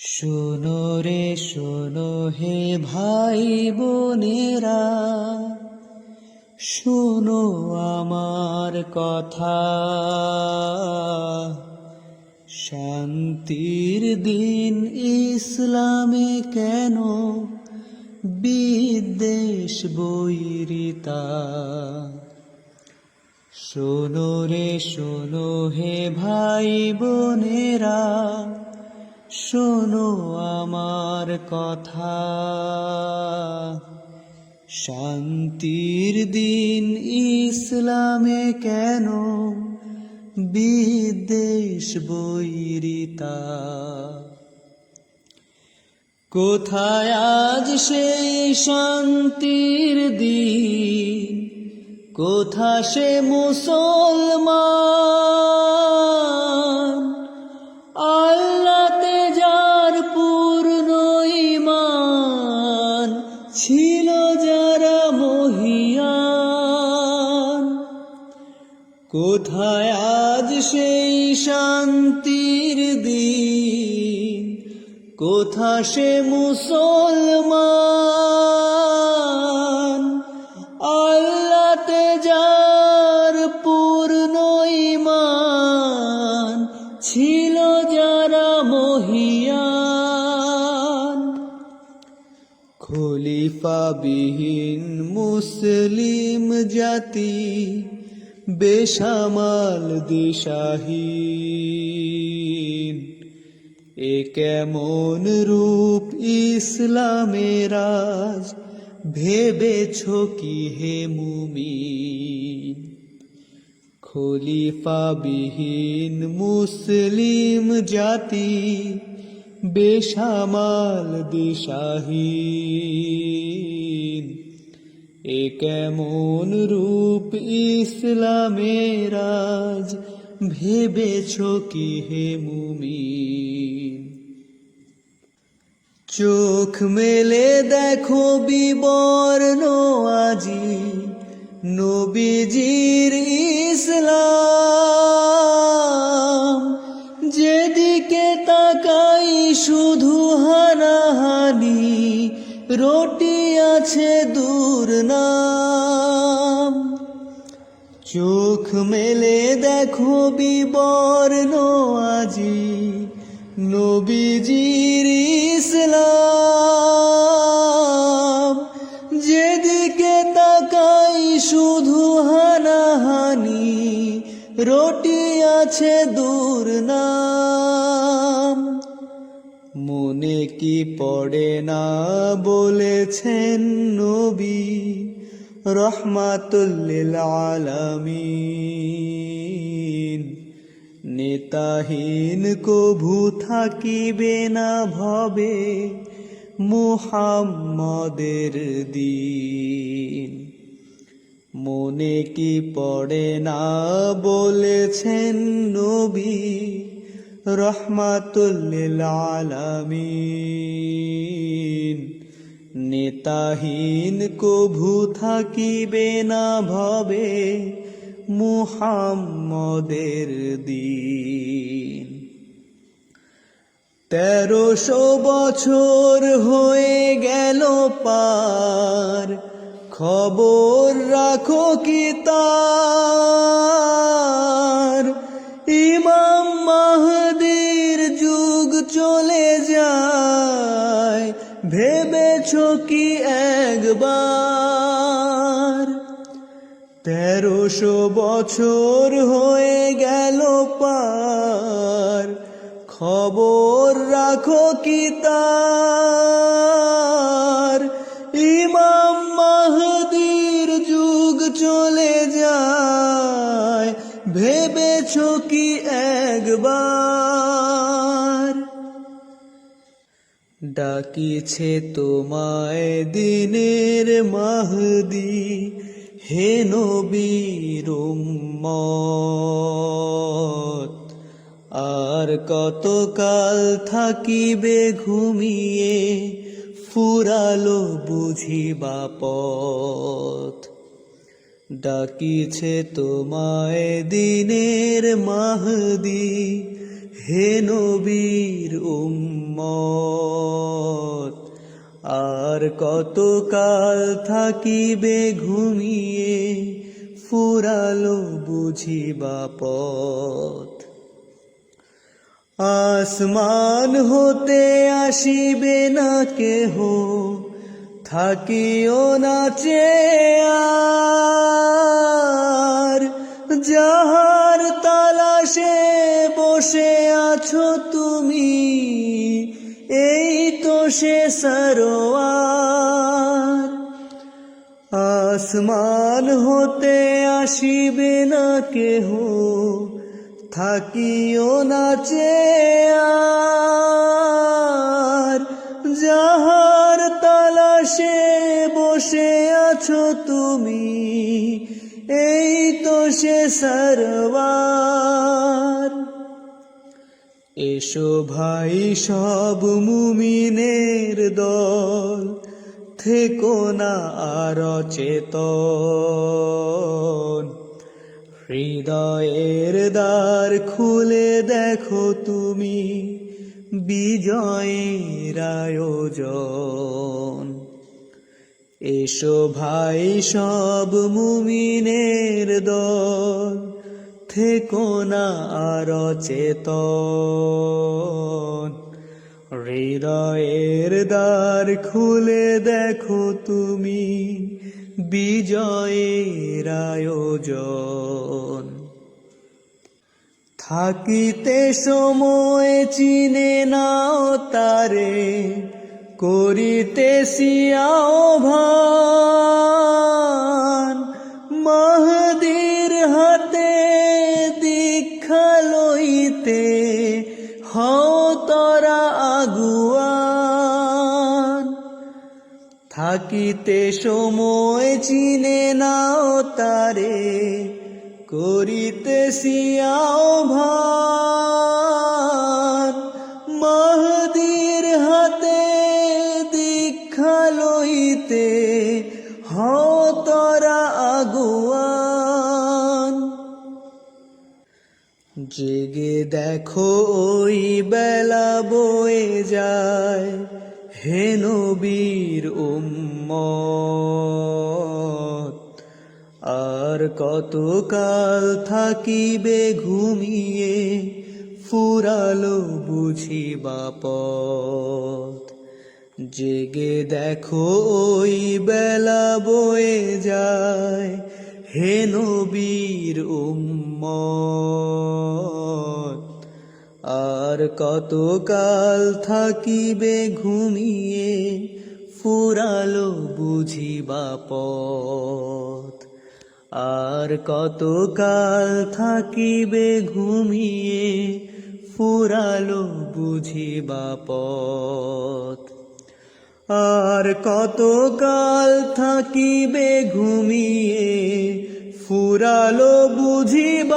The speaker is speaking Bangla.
শোনো রে, শোনো হে ভাই বোনেরা। শোনো আমার কথা। শান্তির দিন ইসলামে কেন বিদ্বেষ বৈরিতা? শোনো রে, শোনো হে ভাই বোনেরা। শোনো আমার কথা। শান্তির দিন ইসলামে কেন বিদ্বেষ বৈরিতা? কোথায় আজ সেই শান্তির দিন? কোথা সে মুসলমান? আল্লাতে কোথায় আজ সেই শান্তির দিন? কোথা সে মুসলমান? আল্লাতে যার পূর্ণ ইমান ছিল যারা মহিয়ান। খলিফাবিহীন মুসলিম জাতি বেসামাল দিশাহীন। এ কেমন রূপ ইসলামের আজ? ভেবেছ কি হে মুমিন? খলিফাবিহীন মুসলিম জাতি বেসামাল দিশাহীন। এ কেমন রূপ ইসলামের আজ ভেবেছ কি হে মুমিন চোখ মেলে দেখো বিবর্ণ আজি নবীজির ইসলাম যেদিকে তাকাই শুধু হানাহানি রটি আছে দূর নাম। চোখ মেলে দেখো বিবর্ণ আজি নবীজির ইসলাম। যেদিকে তাকাই শুধু হানাহানি, রটি আছে দূর নাম। মনে কি পড়ে না বলেছেন নবী? রহমাতুল্লিল আলামিন। নেতাহীন কভু থাকিবে না ভবে মুহাম্মদের দিন। মনে কি পড়ে না বলেছেন নবী? রহমাতুল্লিল আলামিন। নেতাহীন কভু থাকিবে না ভবে মুহাম্মদের দিন। তেরোশো বছর হয়ে গেল পার। খবর রাখো কি তার একবার। তেরোশো বছর হয়ে গেল পার। খবর রাখো কি তার? ডাকিছে তোমায় দিনের মাহদি, হে নবীর আর কতকাল থাকিবে ঘুমিয়ে, ফুরালো বুঝিবা পথ। ডাকিছে তোমায় দিনের মাহদি, হে নবীর উম্মত আর কতকাল থাকিবে ঘুমিয়ে, ফুরালো বুঝিবা পথ। আসমান হতে আসিবে না কেহ, থাকিও না চেয়ার। যাহার তালাশে বসে আছো তুমি সে সরোয়ার। আসমান হতে আসিবে না কেহ, থাকিও না চেয়ার। যাহার তালাশে বসে আছো তুমি, এই তো সে সরবার এসো ভাই, সব মুমিনের দল। থেকো না আর চেতন হৃদয়ের দ্বার খুলে দেখো তুমি, বিজয়ের আয়োজন। এসো ভাই, সব মুমিনের দল। থেকো না আর চেতন। হৃদয়ের দ্বার খুলে দেখো তুমি, বিজয়ের আয়োজন। থাকিতে সময় চিনে নাও তারে করিতে সিয়াও ভান থাকিতে সময় চিনে নাও তারে করিতে সিয়াও ভান হাতে দীক্ষা লইতে হও তরা আগুয়ান। জেগে দেখো ওই বেলা বয়ে যায় হে নবীর উম্মত, আর কতকাল থাকিবে ঘুমিয়ে, ফুরালো বুঝিবা পথ জেগে দেখো ওই বেলা বয়ে যায়, হে নবীর উম্মত। আর কতকাল থাকিবে ঘুমিয়ে, ফুরালো বুঝিবা পথ। আর কতকাল থাকিবে ঘুমিয়ে, ফুরালো বুঝিবা পথ। আর কতকাল থাকিবে ঘুমিয়ে, ফুরালো বুঝিবা